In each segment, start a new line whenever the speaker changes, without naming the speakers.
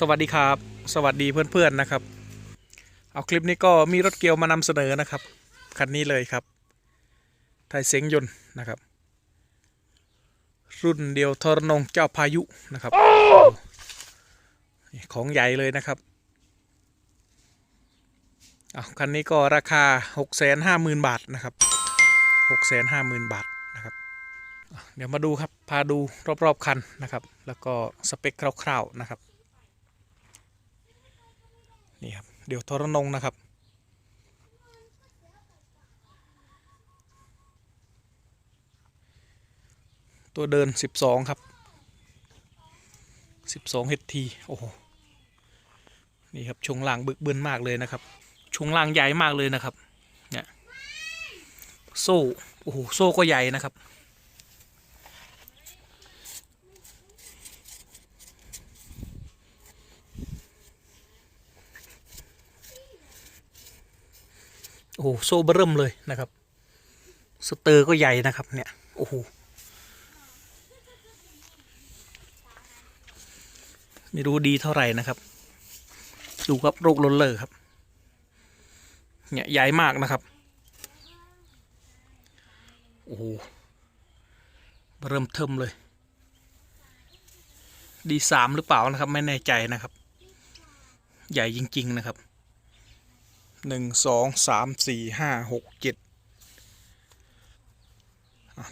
สวัสดีครับ สวัสดีเพื่อนๆนะครับ เอาคลิปนี้ก็มีรถเกียวมานำเสนอนะครับ คันนี้เลยครับ ไทยเสียงยนต์นะครับ รุ่นเดียวทรนงเจ้าพายุนะครับ ของใหญ่เลยนะครับเอาคันนี้ก็ราคา 650,000 บาทนะครับ 650,000 บาทนะครับ เดี๋ยวมาดูครับ พาดูรอบๆคันนะครับ แล้วก็สเปคคร่าวๆนะครับ นี่ครับเดี๋ยวทรนงนะครับ ตัวเดิน 12 ครับ 12 HT โอ้โหนี่ครับช่วงล่างบึกบึนมากเลยนะครับช่วงล่างใหญ่มากเลยนะครับเนี่ยโซ่โอ้โหโซ่ก็ใหญ่นะครับ โอ้โหโซ่เบิ่มเลยนะครับ สเตอร์ก็ใหญ่นะครับเนี่ย โอ้โห ไม่รู้ดีเท่าไหร่นะครับ ดูครับโรคล้นเลอร์ครับ เนี่ยใหญ่มากนะครับ โอ้โหเริ่มเทิมเลย ดีสามหรือเปล่านะครับ ไม่แน่ใจนะครับ ใหญ่จริง ๆ นะครับ หนึ่งสองสามสี่ห้าหกเจ็ด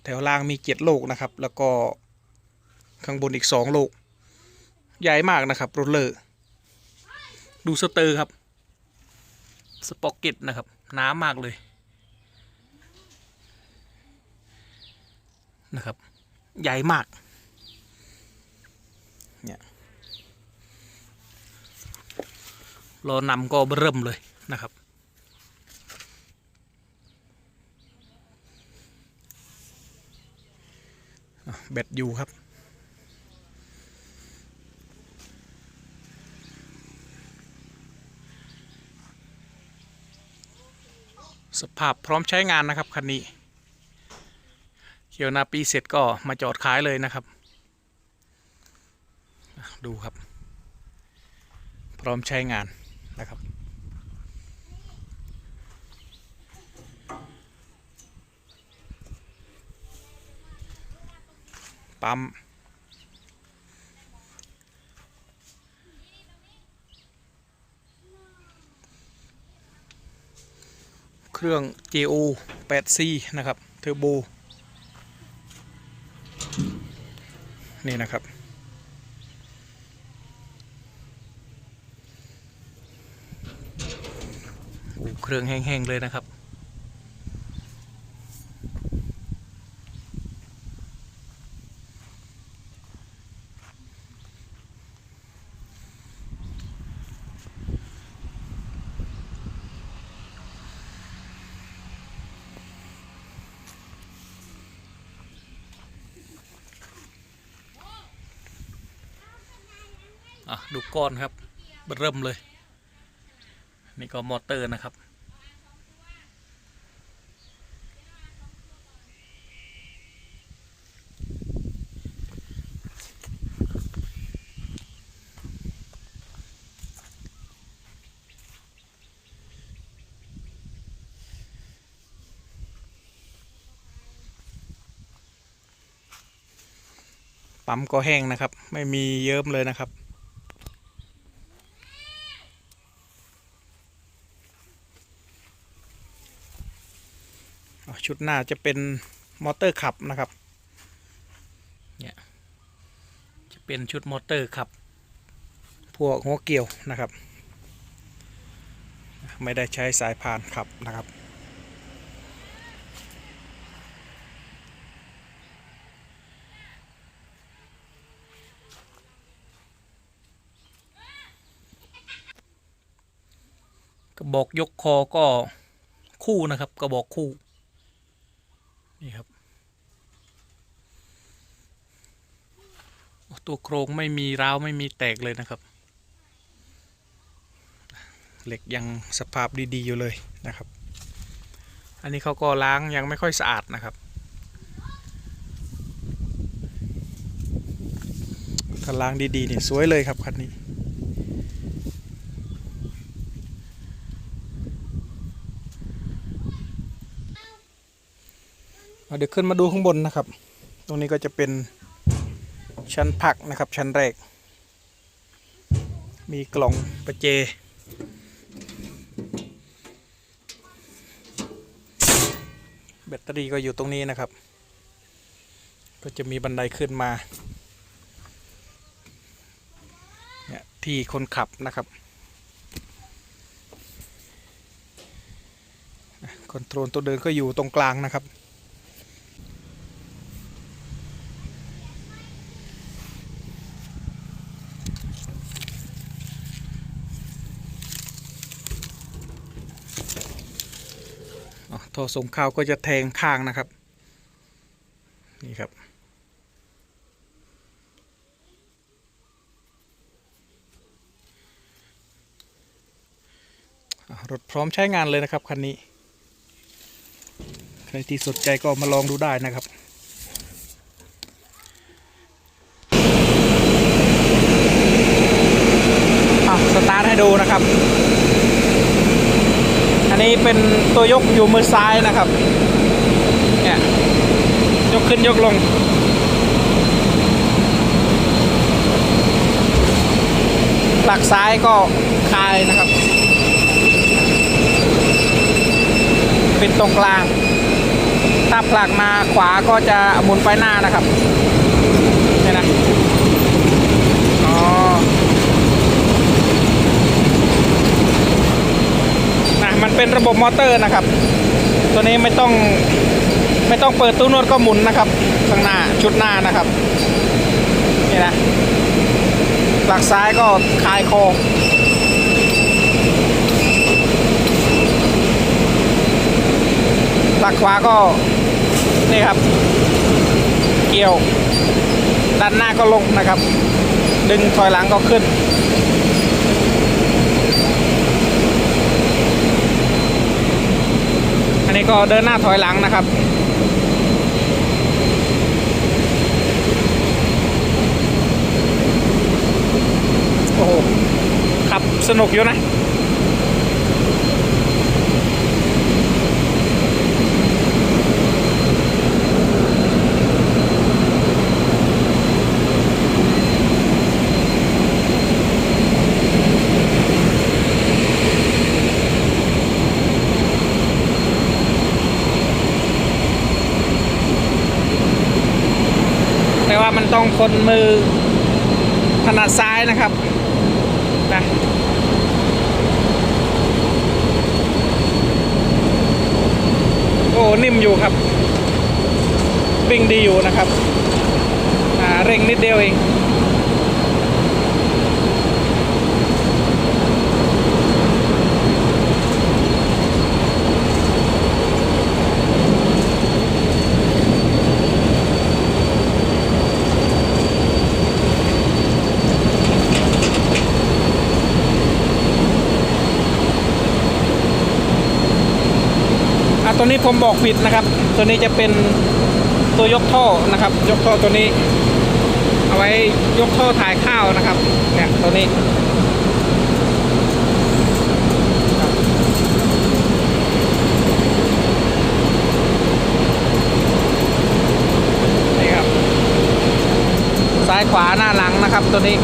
แถวล่างมีเจ็ดโลกนะครับ แล้วก็ข้างบนอีกสองโลก ใหญ่มากนะครับรลเลอร์ดูสเตอร์ครับ สป็อกเก็ตนะครับน้ามากเลยนะครับ ใหญ่มาก เนี่ยรอนำก็เริ่มเลยนะครับ แบตอยู่ครับ สภาพพร้อมใช้งานนะครับคันนี้ เขียวนาปีเสร็จก็มาจอดขายเลยนะครับ ดูครับ พร้อมใช้งานนะครับ ปั๊มเครื่อง JO 8C นะครับ เทอร์โบ นี่นะครับอ้เครื่องแห้งๆ เลยนะครับ อะดูก้อนครับเริ่มเลย นี่ก็มอเตอร์นะครับปั๊มก็แห้งนะครับ ไม่มีเยิ้มเลยนะครับ ชุดหน้าจะเป็นมอเตอร์ขับนะครับ เนี่ยจะเป็นชุดมอเตอร์ขับ พวกหัวเกี่ยวนะครับ ไม่ได้ใช้สายพานขับนะครับกระบอกยกคอก็คู่นะครับกระบอกคู่ นี่ครับตัวโครงไม่มีร้าวไม่มีแตกเลยนะครับ เหล็กยังสภาพดีๆอยู่เลยนะครับ อันนี้เขาก็ล้างยังไม่ค่อยสะอาดนะครับ ถ้าล้างดีๆนี่สวยเลยครับคันนี้ เดี๋ยวขึ้นมาดูข้างบนนะครับ ตรงนี้ก็จะเป็นชั้นพักนะครับ ชั้นแรก มีกล่องประเจ แบตเตอรี่ก็อยู่ตรงนี้นะครับ ก็จะมีบันไดขึ้นมาเนี่ยที่คนขับนะครับคอนโทรลตัวเดินก็อยู่ตรงกลางนะครับ ท่อส่งข้าวก็จะแทงข้างนะครับ นี่ครับ รถพร้อมใช้งานเลยนะครับ คันนี้ ใครที่สนใจก็มาลองดูได้นะครับสตาร์ทให้ดูนะครับ อันนี้เป็นตัวยกอยู่มือซ้ายนะครับ เนี่ย ยกขึ้นยกลง หลักซ้ายก็คายนะครับ เปิดตรงกลาง ถ้าผลักมาขวาก็จะหมุนไปหน้านะครับเนี่ยนะ อ๋อ นะมัน เป็นระบบมอเตอร์นะครับ ตัวนี้ไม่ต้องไม่ต้องเปิดตู้นวดก็หมุนนะครับ ข้างหน้าชุดหน้านะครับนี่นะหลักซ้ายก็คลายโคอหลักขวาก็นี่ครับ เกี่ยวด้านหน้าก็ลงนะครับ ดึงถอยหลังก็ขึ้น นนี้ก็เดินหน้าถอยหลังนะครับโอ้โหขับสนุกอยู่นะ แต้องคนมือถนัดซ้ายนะครับนะโอ้นิ่มอยู่ครับวิ่งดีอยู่นะครับเร่งนิดเดียวเอง ผมบอกผิดนะครับ ตัวนี้จะเป็นตัวยกท่อนะครับ ยกท่อตัวนี้ เอาไว้ยกท่อถ่ายข้าวนะครับ เนี่ยตัวนี้นี่ครับซ้ายขวาหน้าหลังนะครับตัวนี้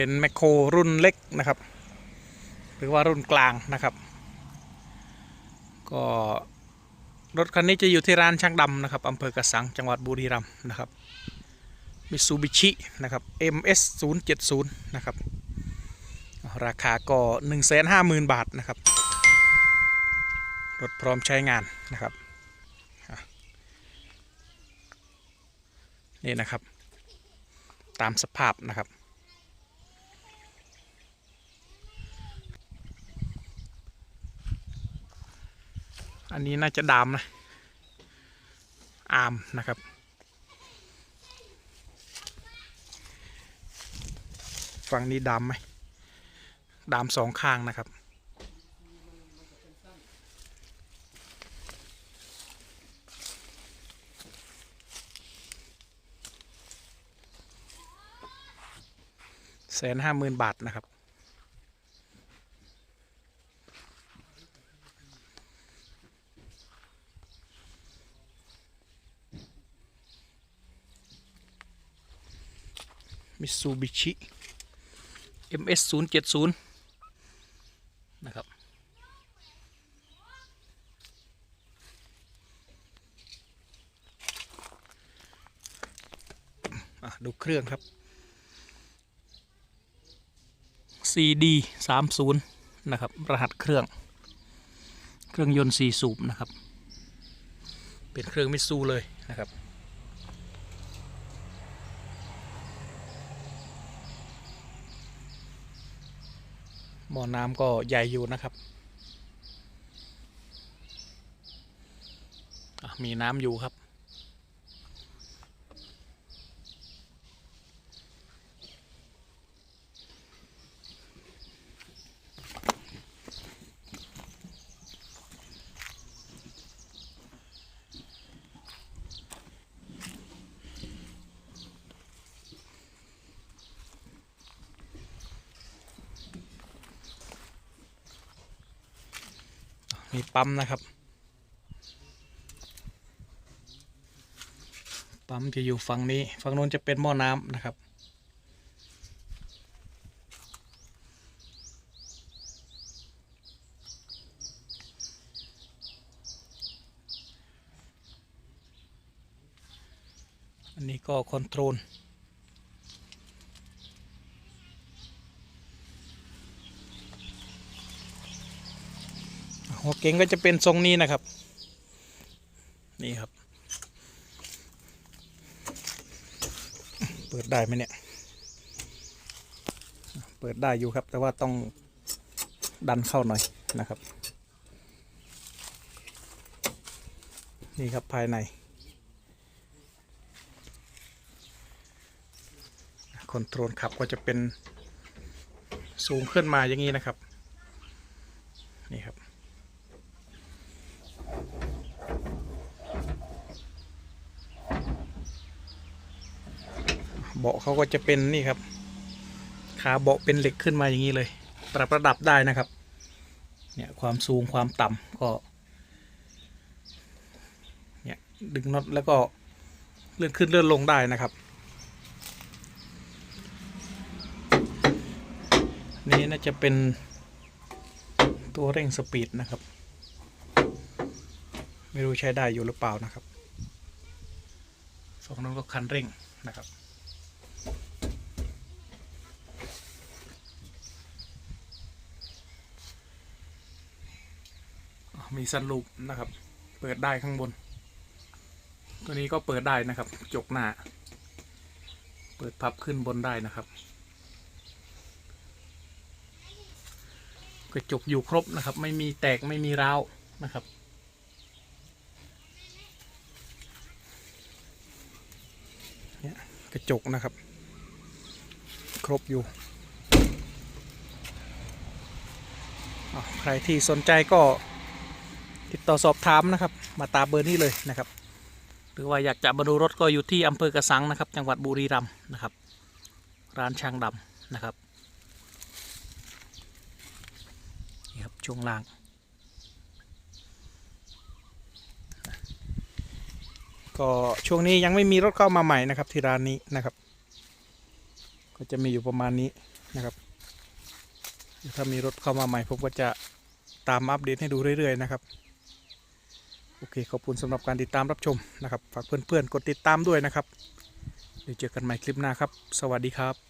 เป็นแมคโครรุ่นเล็กนะครับ หรือว่ารุ่นกลางนะครับ ก็รถคันนี้จะอยู่ที่ร้านช่างดำนะครับอำเภอกระสังจังหวัดบุรีรัมย์นะครับมิซูบิชินะครับ MS 0 7 0นะครับ ราคาก็ 150,000 บาทนะครับ รถพร้อมใช้งานนะครับ นี่นะครับ ตามสภาพนะครับ อันนี้น่าจะดามนะอามนะครับ ฝั่งนี้ดามไหมดามสองข้างนะครับ แสนห้าหมื่นบาทนะครับ ซูบิชิ MS 0 7 0นะครับ ดูเครื่องครับ CD 3 0นะครับ รหัสเครื่อง เครื่องยนต์4สูบนะครับ เป็นเครื่องมิตซูเลยนะครับ หมอน้ำก็ใหญ่อยู่นะครับ มีน้ำอยู่ครับ มีปั๊มนะครับ ปั๊มจะอยู่ฝั่งนี้ ฝั่งนู้นจะเป็นหม้อน้ำนะครับ อันนี้ก็คอนโทรล หัวเก่งก็จะเป็นทรงนี้นะครับ นี่ครับ เปิดได้ไหมเนี่ย เปิดได้อยู่ครับ แต่ว่าต้องดันเข้าหน่อยนะครับ นี่ครับภายใน คอนโทรลขับก็จะเป็นสูงขึ้นมาอย่างนี้นะครับ นี่ครับ เบาะเขาก็จะเป็นนี่ครับ ขาเบาะเป็นเหล็กขึ้นมาอย่างนี้เลย ปรับระดับได้นะครับ เนี่ยความสูงความต่ำก็ เนี่ยดึงน็อตแล้วก็เลื่อนขึ้นเลื่อนลงได้นะครับ นี่น่าจะเป็นตัวเร่งสปีดนะครับ ไม่รู้ใช้ได้อยู่หรือเปล่านะครับฝั่งนั้นก็คันเร่งนะครับ มีสันลูปนะครับ เปิดได้ข้างบน ตัวนี้ก็เปิดได้นะครับ จกหน้า เปิดพับขึ้นบนได้นะครับ กระจกอยู่ครบนะครับ ไม่มีแตกไม่มีร้าวนะครับเนี่ยกระจกนะครับ ครบอยู่ใครที่สนใจก็ ติดต่อสอบถามนะครับ มาตามเบอร์นี้เลยนะครับ หรือว่าอยากจะมาดูรถก็อยู่ที่อำเภอกระสังนะครับ จังหวัดบุรีรัมย์นะครับ ร้านช่างดำนะครับนี่ครับช่วงล่างก็ช่วงนี้ยังไม่มีรถเข้ามาใหม่นะครับที่ร้านนี้นะครับ ก็จะมีอยู่ประมาณนี้นะครับถ้ามีรถเข้ามาใหม่ผมก็จะตามอัปเดตให้ดูเรื่อยๆนะครับ โอเคขอบคุณสำหรับการติดตามรับชมนะครับ ฝากเพื่อนๆกดติดตามด้วยนะครับ เดี๋ยวเจอกันใหม่คลิปหน้าครับ สวัสดีครับ